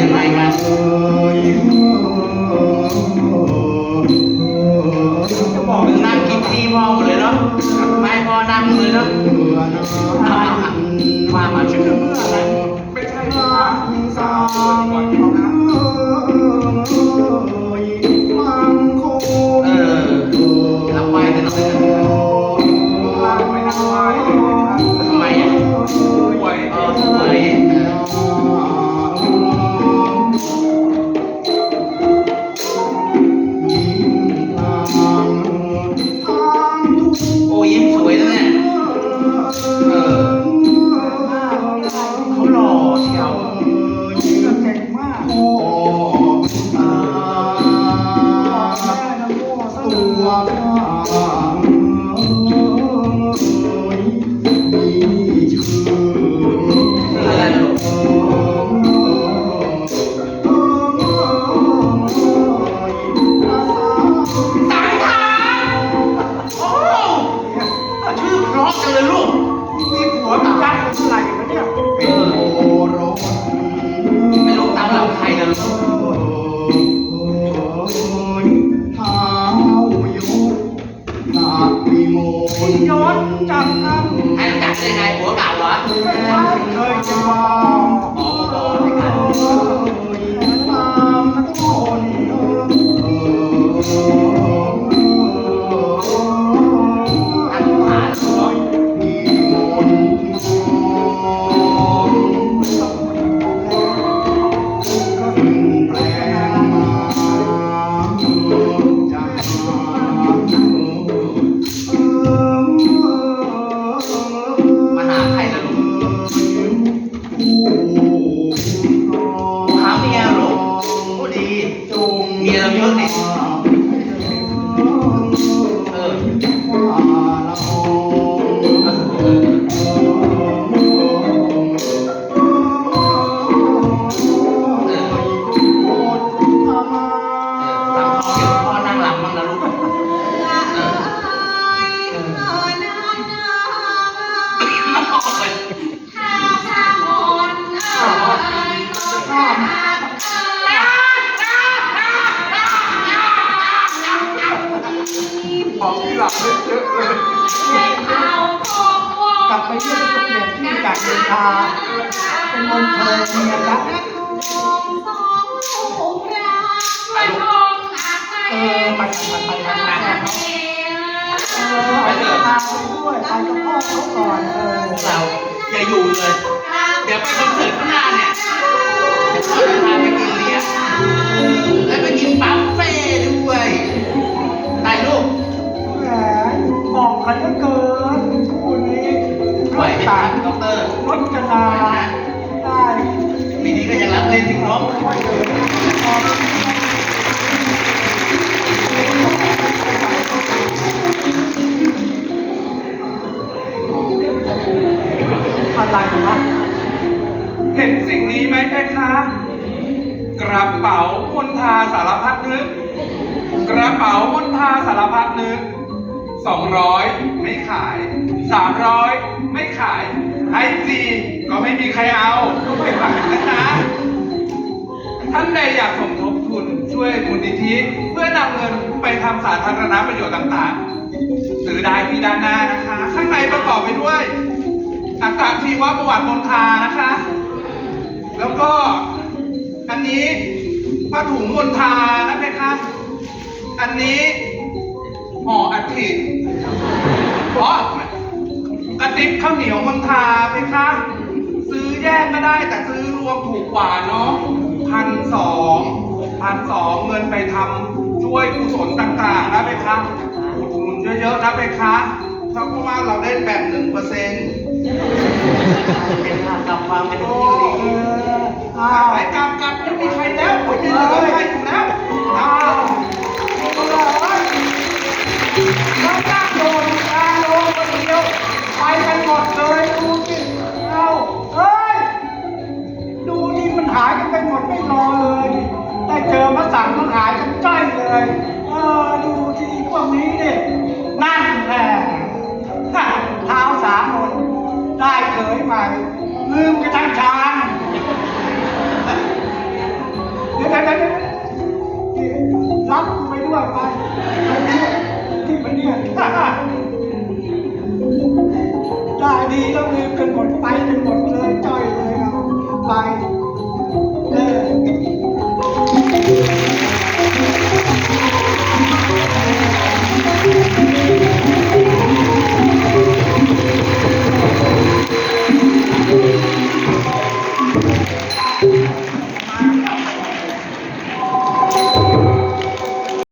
ยังไงครับจะบอกมึงนั่งกินที่พอเลยเนาะไม่พอนั่งเลยเนาะมามามาช่วยเมื่ออะไรไม่ใช่ว่าเอ นุ ย้อนจับกันไอ้จับได้ไงหัวเก่าเหรอไม่ใช่เคยจะมาอ๋อบอก ของที่หลังเยอะเลยกลับไปเที่ยวจะเปลี่ยนที่จากเมคาเป็นมณฑลเมียรักเออไปไปไปไปไปเออไปพาไปด้วยไปกับพ่อเขาก่อนเออเราอย่าอยู่เลย เดี๋ยวไปคอนเสิร์ตข้างหน้าเนี่ยเดี๋ยวพ่อจะพาไปกินเลี้ย พันเหลือเกินคู่นี้ไหวไหมคต่ารับด็อกเตอร์รจนาได้ปีนี้ก็ยังรับเล่นอยู่เนาะไม่เลยอะไรวะเห็นสิ่งนี้ไหมเพคะกระเป๋ามณฑาสารพัดนึก กระเป๋ามณฑาสารพัดนึก สองร้อยไม่ขายสามร้อยไม่ขายไอซีก็ไม่มีใครเอาก็ไม่ขายนะจ๊ะท่านใดอยากสมทบทุนช่วยมูลนิธิเพื่อนำเงินไปทำสาธารณประโยชน์ต่างๆซื้อได้ที่ด้านหน้านะคะ ข้างในประกอบไปด้วย อัตราชีวประวัติมณฑานะคะ แล้วก็อันนี้ผ้าถุงมณฑานะเพคะ อันนี้ห่ออัฐิ อ๋อกระติบข้าวเหนียวมณฑาเพคะ ซื้อแยกก็ได้แต่ซื้อรวมถูกกว่าเนาะพันสองพันสองเงินไปทำช่วยกุศลต่างๆนะเพคะอุดหนุนเยอะๆนะเพคะเพราะว่าเราได้แบ่งหนึ่งเปอร์เซ็นต์เป็นภาพกับความเป็นโอ้ที่ดีเอออ้าวไปกลับกลับไม่มีใครแล้วไม่มีเหลือใครอยู่แล้ว ลืมกันทั้งชางเดี๋ยวเดี๋ยวเดี๋ยวรับกูไปด้วยไปที่มันเนี่ยได้ดีแล้วลืมกันหมดไปกันหมดเลยจ้อยเลยเอาไป